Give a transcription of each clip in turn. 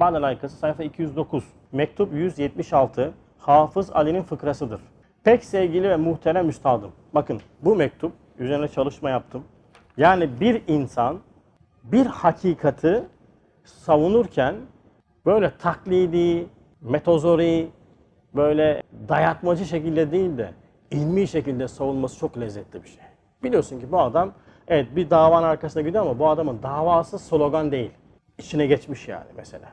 Bana layıkası sayfa 209. Mektup 176. Hafız Ali'nin fıkrasıdır. Pek sevgili ve muhterem üstadım. Bakın bu mektup üzerine çalışma yaptım. Yani bir insan bir hakikati savunurken böyle taklidi, metozori, böyle dayatmacı şekilde değil de ilmi şekilde savunması çok lezzetli bir şey. Biliyorsun ki bu adam evet bir davanın arkasında gidiyor ama bu adamın davası slogan değil. İçine geçmiş yani mesela.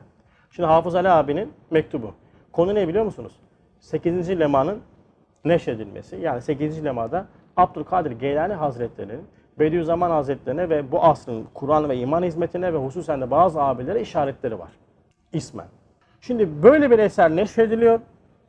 Şimdi Hafız Ali abinin mektubu. Konu ne biliyor musunuz? 8. lemanın neşredilmesi. Yani 8. lemada Abdülkadir Geylani Hazretleri'nin Bediüzzaman Hazretlerine ve bu asrın Kur'an ve iman hizmetine ve hususen de bazı abilere işaretleri var. İsmen. Şimdi böyle bir eser neşrediliyor.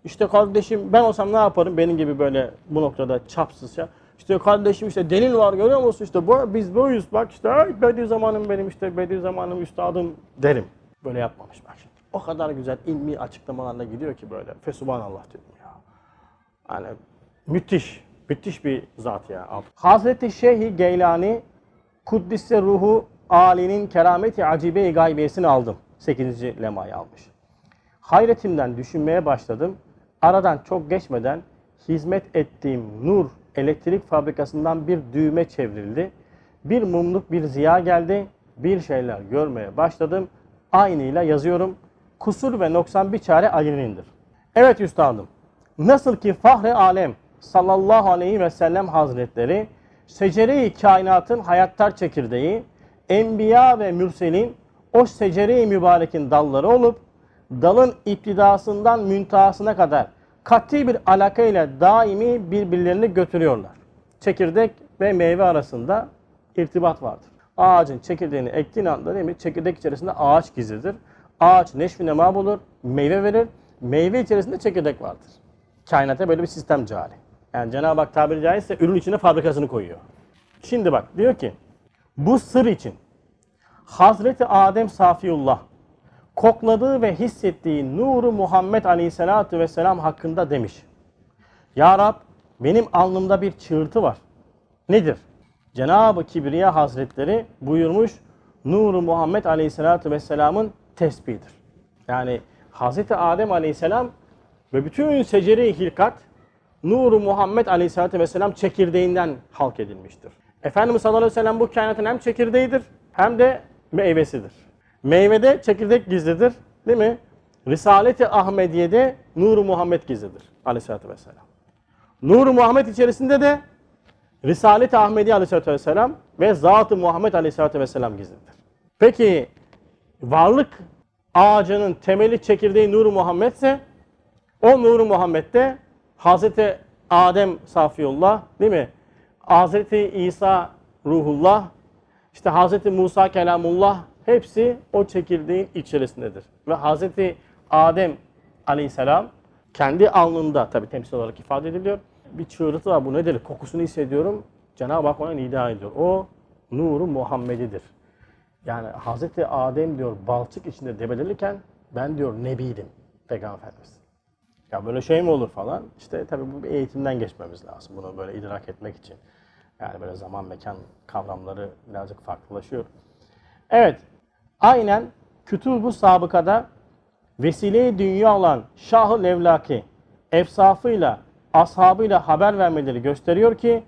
İşte kardeşim ben olsam ne yaparım benim gibi böyle bu noktada çapsızca. İşte kardeşim işte delil var görüyor musun işte bu, biz buyuz bak işte Bediüzzaman'ım benim işte Bediüzzaman'ım üstadım derim. Böyle yapmamış bak şimdi. O kadar güzel ilmi açıklamalarla gidiyor ki böyle. Fesubhanallah dedim ya. Yani müthiş, müthiş bir zat ya. Hazreti Şeyh Geylani Kuddisse ruhu Ali'nin kerameti acibe-i gaybiyesini aldım. 8. lemayı almış. Hayretimden düşünmeye başladım. Aradan çok geçmeden hizmet ettiğim Nur elektrik fabrikasından bir düğme çevrildi. Bir mumluk bir ziya geldi. Bir şeyler görmeye başladım. Aynıyla yazıyorum. Kusur ve noksan bir çare Ali'nindir. Evet üstadım. Nasıl ki Fahri Alem sallallahu aleyhi ve sellem hazretleri secere-i kainatın hayattar çekirdeği, enbiya ve mürselin o secere-i mübarekin dalları olup dalın iptidasından müntehasına kadar kat'i bir alakayla daimi birbirlerini götürüyorlar. Çekirdek ve meyve arasında irtibat vardır. Ağacın çekirdeğini ektiğin anda değil mi? Çekirdek içerisinde ağaç gizlidir. Ağaç neşvi nema bulur, meyve verir. Meyve içerisinde çekirdek vardır. Kainata böyle bir sistem cari. Yani Cenab-ı Hak tabiri caizse ürün içine fabrikasını koyuyor. Şimdi bak diyor ki bu sır için Hazreti Adem Safiullah kokladığı ve hissettiği nuru Muhammed Aleyhisselatü Vesselam hakkında demiş. Ya Rab benim alnımda bir çığırtı var. Nedir? Cenab-ı Kibriya Hazretleri buyurmuş nuru Muhammed Aleyhisselatü Vesselam'ın tesbihidir. Yani Hazreti Adem Aleyhisselam ve bütün secere-i hilkat nuru Muhammed Aleyhisselatü Vesselam çekirdeğinden halk edilmiştir. Efendimiz sallallahu aleyhi ve sellem bu kainatın hem çekirdeğidir hem de meyvesidir. Meyvede çekirdek gizlidir değil mi? Risaleti Ahmediye'de nuru Muhammed gizlidir aleyhissalatü vesselam. Nuru Muhammed içerisinde de Risalet-i Ahmediye aleyhissalatü vesselam ve Zat-ı Muhammed aleyhissalatü vesselam gizlidir. Peki varlık ağacının temeli çekirdeği nuru Muhammed ise o nuru Muhammed'de Hazreti Adem Safiyullah değil mi? Hazreti İsa Ruhullah, işte Hazreti Musa Kelamullah hepsi o çekirdeğin içerisindedir. Ve Hazreti Adem Aleyhisselam kendi alnında tabi temsil olarak ifade ediliyor. Bir çığırtı var bu nedir? Kokusunu hissediyorum. Cenab-ı Hak ona nida ediyor. O nuru Muhammedidir. Yani Hazreti Adem diyor balçık içinde debelenirken ben diyor nebiydim. Peygamber Efendimiz. Ya böyle şey mi olur falan. İşte tabii bu bir eğitimden geçmemiz lazım. Bunu böyle idrak etmek için. Yani böyle zaman mekan kavramları birazcık farklılaşıyor. Evet. Aynen Kütüb-ü Sabıka'da vesile dünya olan Şah-ı Levlaki efsafıyla, ashabıyla haber vermeleri gösteriyor ki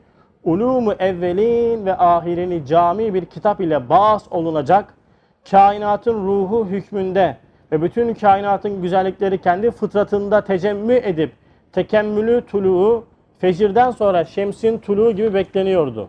ulumu evvelin ve ahirini cami bir kitap ile bağız olunacak kainatın ruhu hükmünde ve bütün kainatın güzellikleri kendi fıtratında tecemmü edip tekemmülü tuluğu fecirden sonra şemsin tuluğu gibi bekleniyordu.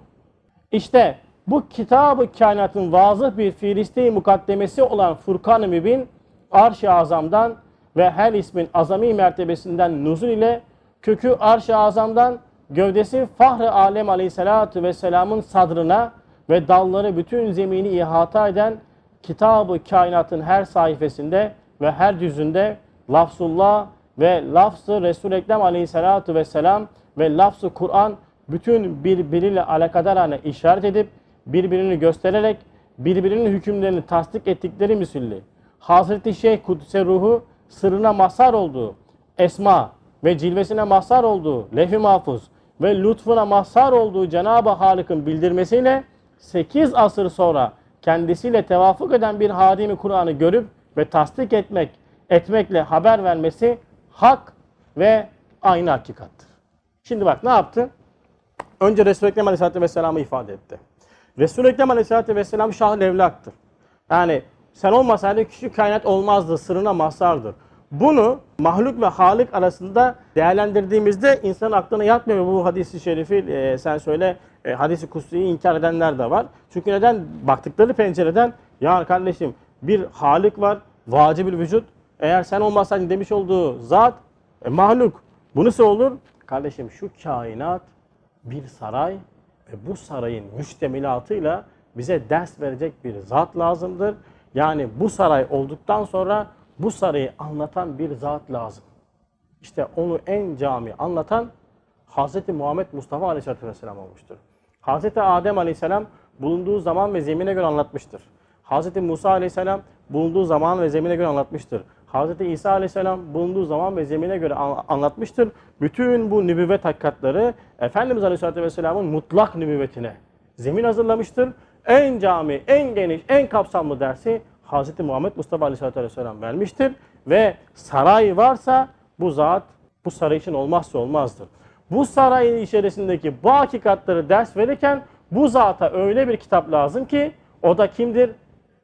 İşte bu kitabı kainatın vazıh bir fiiliste mukaddemesi olan Furkan-ı Mübin Arş-ı Azam'dan ve her ismin azami mertebesinden nuzul ile kökü Arş-ı Azam'dan gövdesi Fahr-ı Alem Aleyhisselatü Vesselam'ın sadrına ve dalları bütün zemini ihata eden kitabı kainatın her sayfasında ve her cüzünde lafzullah ve lafzı Resul-i Ekrem Aleyhisselatü Vesselam ve lafzı Kur'an bütün birbiriyle alakadarane işaret edip birbirini göstererek birbirinin hükümlerini tasdik ettikleri müsülli. Hazreti Şeyh Kudüs'e ruhu sırrına mazhar olduğu esma ve cilvesine mazhar olduğu lef-i mahfuz ve lütfuna mazhar olduğu Cenab-ı Halık'ın bildirmesiyle 8 asır sonra kendisiyle tevafuk eden bir hadimi Kur'an'ı görüp ve tasdik etmek etmekle haber vermesi hak ve aynı hakikattır. Şimdi bak ne yaptı? Önce Resul-i Ekrem Aleyhisselatü Vesselam'ı ifade etti. Resul-i Ekrem Aleyhisselatü Vesselam şah levlaktır. Yani sen olmasaydın küçük kainat olmazdı, sırrına mazhardır. Bunu mahluk ve halik arasında değerlendirdiğimizde insanın aklına yatmıyor. Bu hadisi şerifi e, sen söyle e, hadisi kutsiyi inkar edenler de var. Çünkü neden? Baktıkları pencereden ya kardeşim bir halik var, vacibül vücut. Eğer sen olmasaydın demiş olduğu zat e, mahluk. Bu nasıl olur? Kardeşim şu kainat bir saray ve bu sarayın müştemilatıyla bize ders verecek bir zat lazımdır. Yani bu saray olduktan sonra bu sarayı anlatan bir zat lazım. İşte onu en cami anlatan Hz. Muhammed Mustafa Aleyhisselatü Vesselam olmuştur. Hz. Adem Aleyhisselam bulunduğu zaman ve zemine göre anlatmıştır. Hz. Musa Aleyhisselam bulunduğu zaman ve zemine göre anlatmıştır. Hz. İsa Aleyhisselam bulunduğu zaman ve zemine göre an- anlatmıştır. Bütün bu nübüvvet hakikatları Efendimiz Aleyhisselatü Vesselam'ın mutlak nübüvvetine zemin hazırlamıştır. En cami, en geniş, en kapsamlı dersi Hz. Muhammed Mustafa Aleyhisselatü Vesselam vermiştir. Ve saray varsa bu zat bu saray için olmazsa olmazdır. Bu sarayın içerisindeki bu hakikatları ders verirken bu zata öyle bir kitap lazım ki o da kimdir?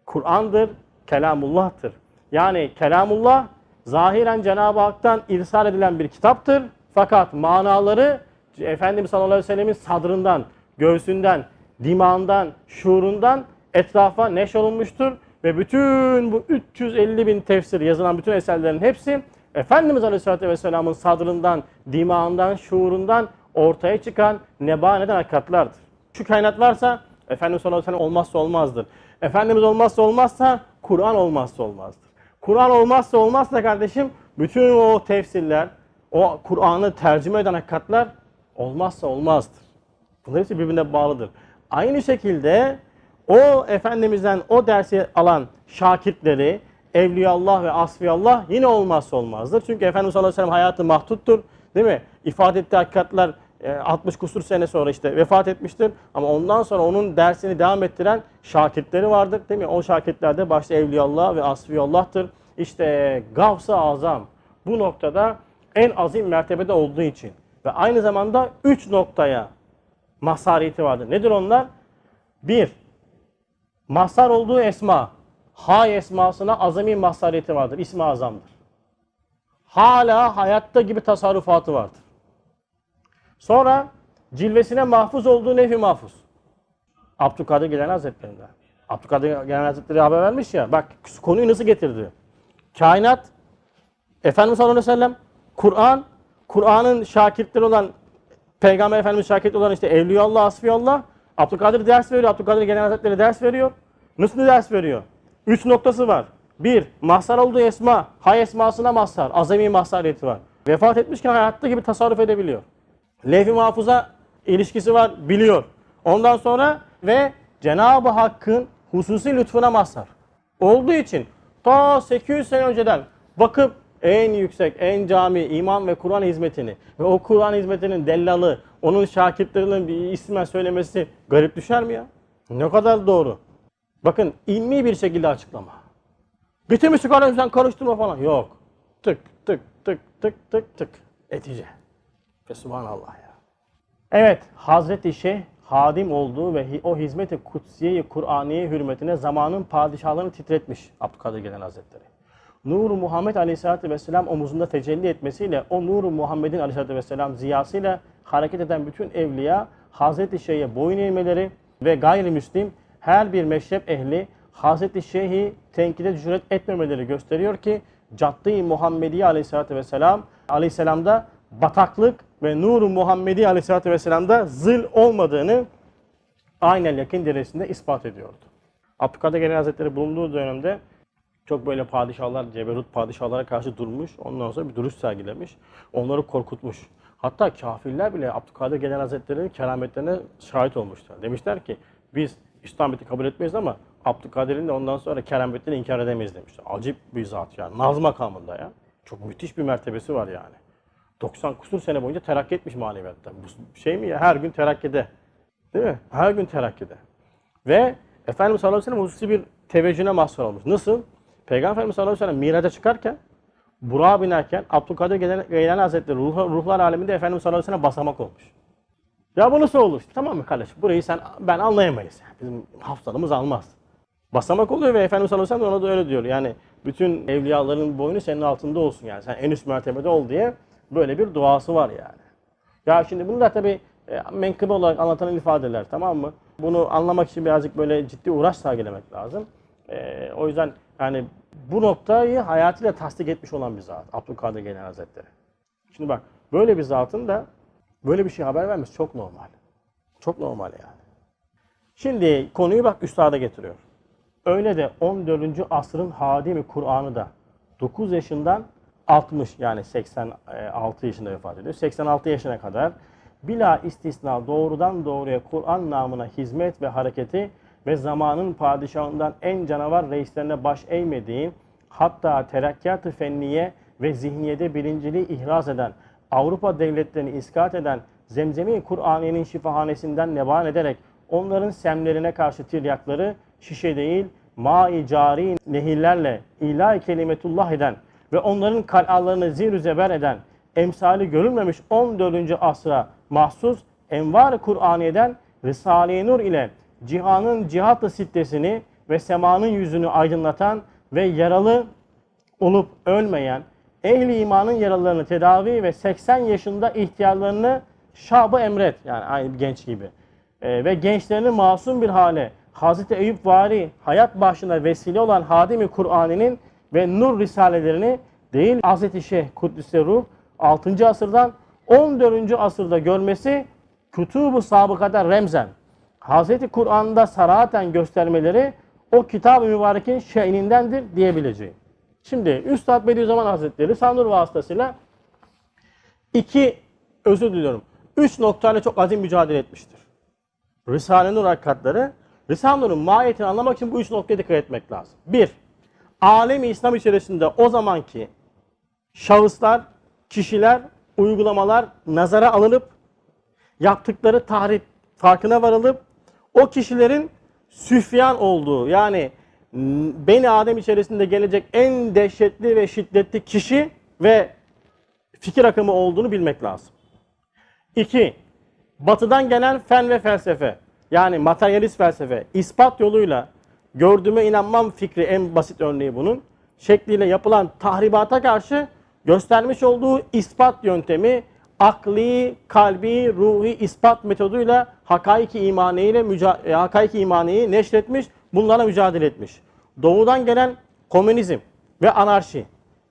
Kur'an'dır, Kelamullah'tır. Yani Kelamullah zahiren Cenab-ı Hak'tan irsal edilen bir kitaptır. Fakat manaları Efendimiz sallallahu aleyhi ve sellemin sadrından, göğsünden, dimağından, şuurundan etrafa neşrolunmuştur. Ve bütün bu 350 bin tefsir yazılan bütün eserlerin hepsi Efendimiz Aleyhisselatü Vesselam'ın sadrından, dimağından, şuurundan ortaya çıkan nebaneden hakikatlardır. Şu kainat varsa Efendimiz sallallahu aleyhi olmazsa olmazdır. Efendimiz olmazsa olmazsa Kur'an olmazsa olmazdır. Kur'an olmazsa olmazsa kardeşim bütün o tefsirler, o Kur'an'ı tercüme eden hakikatler olmazsa olmazdır. Bunlar hepsi birbirine bağlıdır. Aynı şekilde o Efendimiz'den o dersi alan şakirtleri, Evliyaullah ve Asfiyallah yine olmazsa olmazdır. Çünkü Efendimiz sallallahu aleyhi ve sellem hayatı mahduttur. Değil mi? İfade ettiği hakikatler e, 60 kusur sene sonra işte vefat etmiştir. Ama ondan sonra onun dersini devam ettiren şakirtleri vardır. Değil mi? O şakirtlerde başta Evliyaullah ve Asfiyallah'tır. İşte Gavs-ı Azam bu noktada en azim mertebede olduğu için ve aynı zamanda 3 noktaya mazhariyeti vardır. Nedir onlar? 1. Mahsar olduğu esma, hay esmasına azami mahsariyeti vardır. İsmi azamdır. Hala hayatta gibi tasarrufatı vardır. Sonra cilvesine mahfuz olduğu nefi mahfuz. Abdülkadir Gelen Hazretleri'nden. Abdülkadir Gelen Hazretleri haber vermiş ya. Bak konuyu nasıl getirdi. Kainat, Efendimiz sallallahu aleyhi ve sellem, Kur'an, Kur'an'ın şakirtleri olan Peygamber Efendimiz şakirtleri olan işte Evliyallah, Asfiyallah Abdülkadir ders veriyor. Abdülkadir Gelen Hazretleri ders veriyor. Nasıl ders veriyor? Üç noktası var. Bir, mahsar olduğu esma, hay esmasına mahsar, azami mahsariyeti var. Vefat etmişken hayatta gibi tasarruf edebiliyor. Levh-i ilişkisi var, biliyor. Ondan sonra ve Cenab-ı Hakk'ın hususi lütfuna mazhar. Olduğu için ta 800 sene önceden bakıp en yüksek, en cami, iman ve Kur'an hizmetini ve o Kur'an hizmetinin dellalı, onun şakirtlerinin bir ismen söylemesi garip düşer mi ya? Ne kadar doğru. Bakın ilmi bir şekilde açıklama. Bitirmiştik aramızdan karıştırma falan. Yok. Tık tık tık tık tık tık. Netice. Ve subhanallah ya. Evet, Hazreti Şeyh hadim olduğu ve o hizmeti kutsiye-i Kur'aniye hürmetine zamanın padişahlarını titretmiş Abdülkadir Gelen Hazretleri. Nur-u Muhammed Aleyhisselatü Vesselam omuzunda tecelli etmesiyle o Nur-u Muhammed'in Aleyhisselatü Vesselam ziyasıyla hareket eden bütün evliya Hazreti Şeyh'e boyun eğmeleri ve gayrimüslim her bir meşrep ehli Hazreti Şeyh'i tenkide cüret etmemeleri gösteriyor ki Caddi-i Muhammediye Aleyhisselatü Vesselam Aleyhisselam'da bataklık ve Nur-u Muhammedi Aleyhisselatü Vesselam'da zıl olmadığını aynen yakın derecesinde ispat ediyordu. Abdülkadir Gelen Hazretleri bulunduğu dönemde çok böyle padişahlar, ceberut padişahlara karşı durmuş. Ondan sonra bir duruş sergilemiş. Onları korkutmuş. Hatta kafirler bile Abdülkadir Gelen Hazretleri'nin kerametlerine şahit olmuşlar. Demişler ki biz İslamiyet'i kabul etmeyiz ama Abdülkadir'in de ondan sonra kerametlerini inkar edemeyiz demişler. Acip bir zat yani. Naz makamında ya. Çok müthiş bir mertebesi var yani. 90 kusur sene boyunca terakki etmiş maneviyatta. Bu şey mi ya? Her gün terakkide. Değil mi? Her gün terakkide. Ve Efendimiz sallallahu aleyhi ve sellem hususi bir teveccühüne mahsur olmuş. Nasıl? Peygamber Efendimiz sallallahu aleyhi ve sellem miraca çıkarken Burak'a binerken Abdülkadir Geylani Hazretleri ruh, ruhlar aleminde Efendimiz sallallahu aleyhi ve sellem basamak olmuş. Ya bu nasıl olur? Tamam mı kardeşim? Burayı sen ben anlayamayız. Bizim hafızalımız almaz. Basamak oluyor ve Efendimiz sallallahu aleyhi ve sellem ona da öyle diyor. Yani bütün evliyaların boynu senin altında olsun yani. Sen en üst mertebede ol diye böyle bir duası var yani. Ya şimdi bunu da tabii e, menkıbe olarak anlatan ifadeler tamam mı? Bunu anlamak için birazcık böyle ciddi uğraş sergilemek lazım. E, o yüzden yani bu noktayı hayatıyla tasdik etmiş olan bir zat. Abdülkadir Geylani Hazretleri. Şimdi bak böyle bir zatın da böyle bir şey haber vermesi çok normal. Çok normal yani. Şimdi konuyu bak üstada getiriyor. Öyle de 14. asrın hadimi Kur'an'ı da 9 yaşından 60 yani 86 yaşında vefat ediyor. 86 yaşına kadar bila istisna doğrudan doğruya Kur'an namına hizmet ve hareketi ve zamanın padişahından en canavar reislerine baş eğmediği hatta terakkiyat-ı fenniye ve zihniyede birinciliği ihraz eden Avrupa devletlerini iskat eden Zemzemi Kur'aniye'nin şifahanesinden neban ederek onların semlerine karşı tiryakları şişe değil ma-i cari nehirlerle ilahi kelimetullah eden ve onların kal'alarını zir zeber eden emsali görülmemiş 14. asra mahsus envar-ı Kur'aniye'den Risale-i Nur ile cihanın cihatlı sitesini ve semanın yüzünü aydınlatan ve yaralı olup ölmeyen ehli imanın yaralarını tedavi ve 80 yaşında ihtiyarlarını şabı emret yani aynı genç gibi Ee, ve gençlerini masum bir hale Hazreti Eyüp vari hayat başına vesile olan Hadimi Kur'an'ının ve nur risalelerini değil Hazreti Şeyh Kuddüs'e ruh 6. asırdan 14. asırda görmesi kütüb-ü sabıkada remzen Hazreti Kur'an'da sarahaten göstermeleri o kitab-ı mübarekin şeynindendir diyebileceği. Şimdi Üstad Bediüzzaman Hazretleri Sandur vasıtasıyla iki özür diliyorum. Üç noktayla çok azim mücadele etmiştir. Risale-i Nur hakikatleri Risale-i Nur'un mahiyetini anlamak için bu üç noktaya dikkat etmek lazım. Bir, alemi İslam içerisinde o zamanki şahıslar, kişiler, uygulamalar nazara alınıp yaptıkları tahrip farkına varılıp o kişilerin süfyan olduğu yani Beni Adem içerisinde gelecek en dehşetli ve şiddetli kişi ve fikir akımı olduğunu bilmek lazım. İki, batıdan gelen fen ve felsefe yani materyalist felsefe ispat yoluyla gördüğüme inanmam fikri en basit örneği bunun şekliyle yapılan tahribata karşı göstermiş olduğu ispat yöntemi akli, kalbi, ruhi ispat metoduyla hakaiki imaniyle müca- hakaiki imaniyi neşretmiş, bunlarla mücadele etmiş. Doğudan gelen komünizm ve anarşi,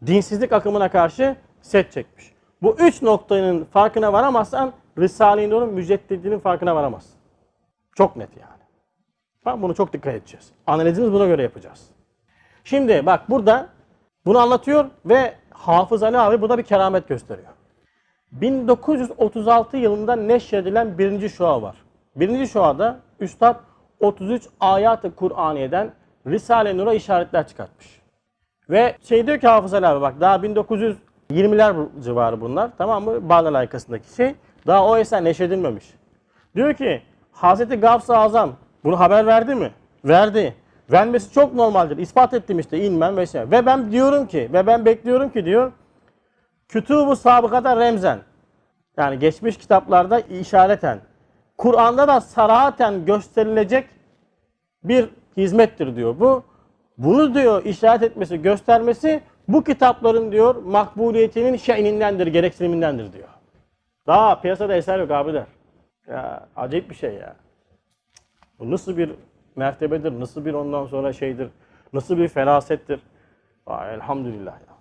dinsizlik akımına karşı set çekmiş. Bu üç noktanın farkına varamazsan Risale-i Nur'un müceddidinin farkına varamazsın. Çok net yani. Bak bunu çok dikkat edeceğiz. Analizimiz buna göre yapacağız. Şimdi bak burada bunu anlatıyor ve Hafız Ali abi burada bir keramet gösteriyor. 1936 yılında neşredilen birinci şua var. Birinci şuada Üstad 33 ayat-ı Kur'aniye'den Risale-i Nur'a işaretler çıkartmış. Ve şey diyor ki Hafız Ali abi bak daha 1920'ler bu- civarı bunlar tamam mı? Bağdat arkasındaki şey. Daha o eser neşredilmemiş. Diyor ki Hazreti Gavs-ı Azam bunu haber verdi mi? Verdi. Vermesi çok normaldir. İspat ettim işte inmem vesaire. Ve ben diyorum ki ve ben bekliyorum ki diyor Kütüb-ü sabıkada remzen yani geçmiş kitaplarda işareten Kur'an'da da sarahaten gösterilecek bir hizmettir diyor bu. Bunu diyor işaret etmesi, göstermesi bu kitapların diyor makbuliyetinin şeyinindendir, gereksinimindendir diyor. Daha piyasada eser yok abi der. Ya acayip bir şey ya. Bu nasıl bir mertebedir, nasıl bir ondan sonra şeydir, nasıl bir ferasettir. Vay, elhamdülillah ya.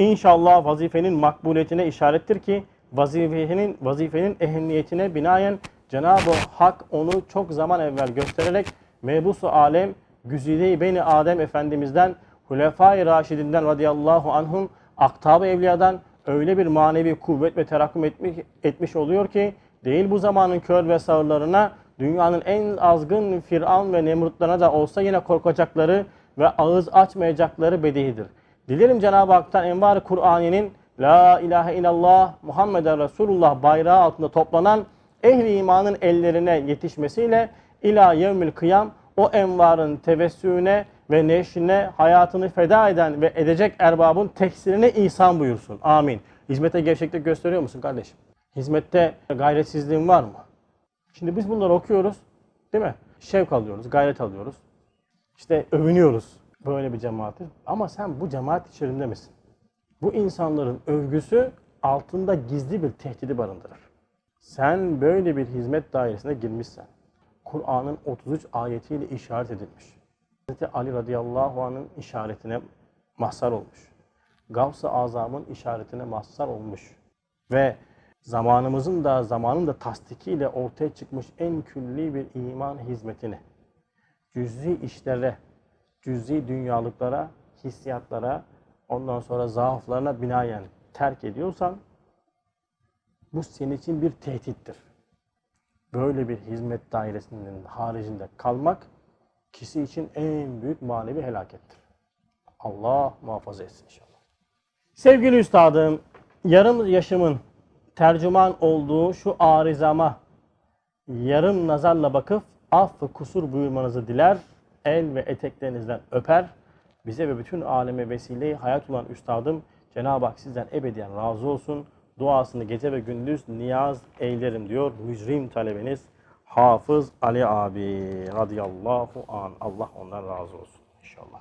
İnşallah vazifenin makbuliyetine işarettir ki vazifenin vazifenin ehemmiyetine binaen Cenab-ı Hak onu çok zaman evvel göstererek mebusu alem güzide-i beni Adem Efendimiz'den Hulefai Raşidinden radıyallahu anhum aktab-ı evliyadan öyle bir manevi kuvvet ve terakküm etmiş, etmiş oluyor ki değil bu zamanın kör ve sağırlarına dünyanın en azgın Firavun ve Nemrutlarına da olsa yine korkacakları ve ağız açmayacakları bedihidir. Dilerim Cenab-ı Hak'tan envar Kur'an'ın La ilahe illallah Muhammeden Resulullah bayrağı altında toplanan ehli imanın ellerine yetişmesiyle ila yevmil kıyam o envarın tevessüne ve neşrine hayatını feda eden ve edecek erbabın teksirine ihsan buyursun. Amin. Hizmete gevşeklik gösteriyor musun kardeşim? Hizmette gayretsizliğin var mı? Şimdi biz bunları okuyoruz. Değil mi? Şevk alıyoruz, gayret alıyoruz. İşte övünüyoruz böyle bir cemaati. Ama sen bu cemaat içerisinde misin? Bu insanların övgüsü altında gizli bir tehdidi barındırır. Sen böyle bir hizmet dairesine girmişsen, Kur'an'ın 33 ayetiyle işaret edilmiş. Hz. Ali radıyallahu anh'ın işaretine mazhar olmuş. Gavs-ı Azam'ın işaretine mazhar olmuş. Ve zamanımızın da zamanın da tasdikiyle ortaya çıkmış en külli bir iman hizmetini cüz'i işlere, cüz'i dünyalıklara, hissiyatlara, ondan sonra zaaflarına binaen terk ediyorsan bu senin için bir tehdittir. Böyle bir hizmet dairesinin haricinde kalmak kişi için en büyük manevi helakettir. Allah muhafaza etsin inşallah. Sevgili üstadım, yarım yaşımın tercüman olduğu şu arızama yarım nazarla bakıp af ve kusur buyurmanızı diler, el ve eteklerinizden öper. Bize ve bütün aleme vesile hayat olan üstadım Cenab-ı Hak sizden ebediyen razı olsun. Duasını gece ve gündüz niyaz eylerim diyor mücrim talebeniz Hafız Ali abi radıyallahu an. Allah ondan razı olsun inşallah.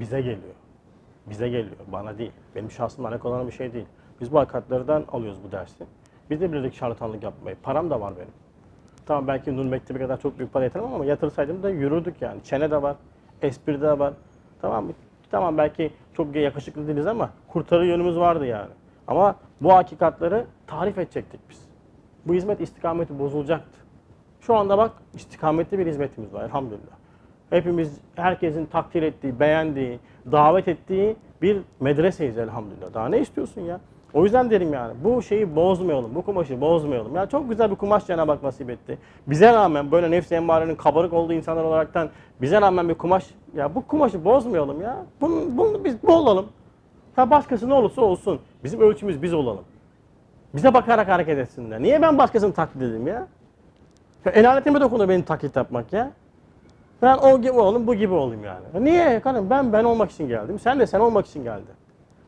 Bize geliyor. Bize geliyor. Bana değil. Benim şahsımla alakalı olan bir şey değil. Biz bu hakikatlerden alıyoruz bu dersi. Biz de bilirdik şarlatanlık yapmayı. Param da var benim. Tamam belki Nur Mektebi kadar çok büyük para yatıramam ama yatırsaydım da yürürdük yani. Çene de var. Espri de var. Tamam mı? Tamam belki çok yakışıklı değiliz ama kurtarı yönümüz vardı yani. Ama bu hakikatleri tarif edecektik biz. Bu hizmet istikameti bozulacaktı. Şu anda bak istikametli bir hizmetimiz var elhamdülillah. Hepimiz herkesin takdir ettiği, beğendiği, davet ettiği bir medreseyiz elhamdülillah. Daha ne istiyorsun ya? O yüzden derim yani bu şeyi bozmayalım, bu kumaşı bozmayalım. Ya çok güzel bir kumaş Cenab-ı Hak nasip etti. Bize rağmen böyle nefsi emmarenin kabarık olduğu insanlar olaraktan bize rağmen bir kumaş, ya bu kumaşı bozmayalım ya. Bunu, bunu biz bu olalım. Ha başkası ne olursa olsun. Bizim ölçümüz biz olalım. Bize bakarak hareket etsinler. Niye ben başkasını taklit edeyim ya? ya el aletime dokunur benim taklit yapmak ya. Ben o gibi olayım, bu gibi olayım yani. Niye? Karım ben ben olmak için geldim. Sen de sen olmak için geldin.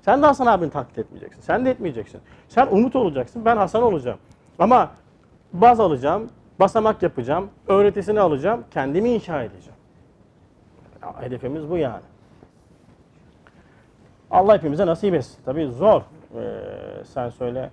Sen de Hasan abini taklit etmeyeceksin. Sen de etmeyeceksin. Sen Umut olacaksın, ben Hasan olacağım. Ama baz alacağım, basamak yapacağım, öğretisini alacağım, kendimi inşa edeceğim. Ya, hedefimiz bu yani. Allah hepimize nasip etsin. Tabii zor. Ee, sen söyle